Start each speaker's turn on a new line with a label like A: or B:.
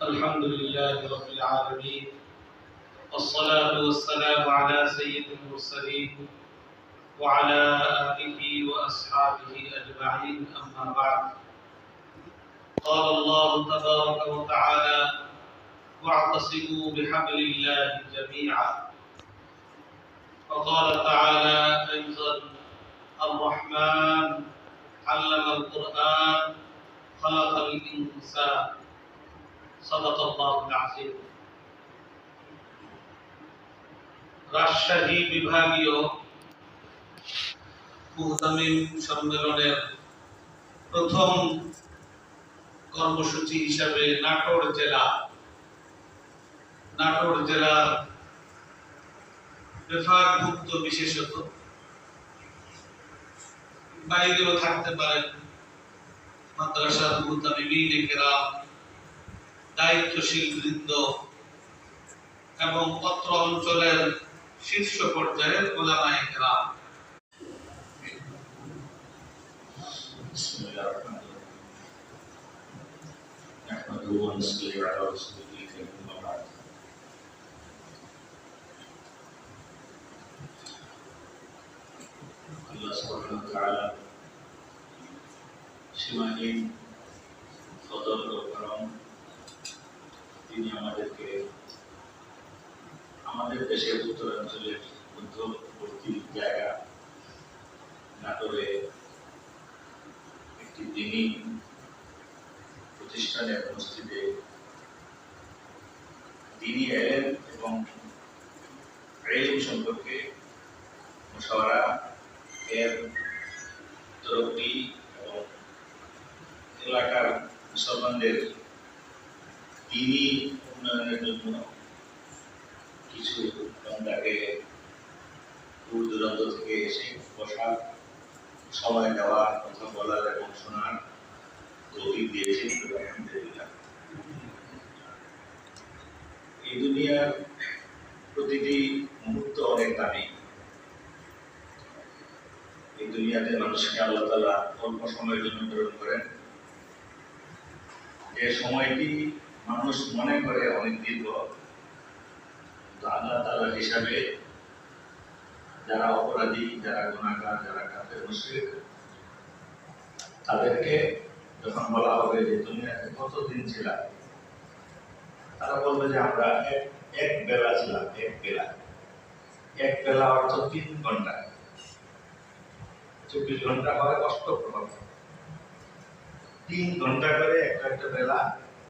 A: الحمد لله رب العالمين. والصلاة والسلام على سيد المرسلين وعلى آله وأصحابه أجمعين أما بعد. قال الله تبارك وتعالى واعتصموا بحبل الله جميعا. وقال تعالى أيضا الرحمن علم القرآن خلق الإنسان. রাজশাহী বিভাগীয় সম্মেলনের প্রথম কর্মসূচি হিসাবে নাটোর জেলা, নাটোর জেলার বিভাগভুক্ত বিশেষত বাইরেও থাকতে পারেন মাদ্রাসার মুহতামিমিন কেরাম দায়িত্বশীল বৃন্দ এবং অত্র অঞ্চলের শীর্ষ পর্যায়ের ওলামায়
B: গ্রাম সীমাহীন ফজল ও তিনি আমাদেরকে, আমাদের দেশের উত্তরাঞ্চলের মধ্যবর্তী জায়গা নাটোরে একটি দিনই প্রতিষ্ঠানের মসজিদে দিনই এলেন এবং এলম সম্পর্কে মশওয়ারা এর তরফটি এবং এলাকার মুসলমানদের দিনই উন্নয়নের জন্য কিছু তাকে দূর দূরান্ত থেকে এসে বসার, সময় দেওয়া কথা বলার এবং শোনার তৌফিক দিয়েছেন আলহামদুলিল্লাহ এই দুনিয়ার প্রতিটি মুহূর্ত অনেক দামি। এই দুনিয়াতে মানুষকে আল্লাহ তালা অল্প সময়ের জন্য প্রেরণ করেন। যে সময়টি মানুষ মনে করে অনেক দীর্ঘ আল্লাহ তালার হিসাবে যারা অপরাধী, যারা গুণাগার যারা কাফের, মুশরিক, তাদেরকে যখন বলা হবে যে, তুমি কতদিন ছিলা? তারা বলবে যে, আমরা এক এক বেলা ছিলাম, এক বেলা। এক বেলা অর্থ তিন ঘণ্টা। চব্বিশ ঘণ্টা হয় অষ্টপ্রহর তিন ঘণ্টা করে একটা একটা বেলা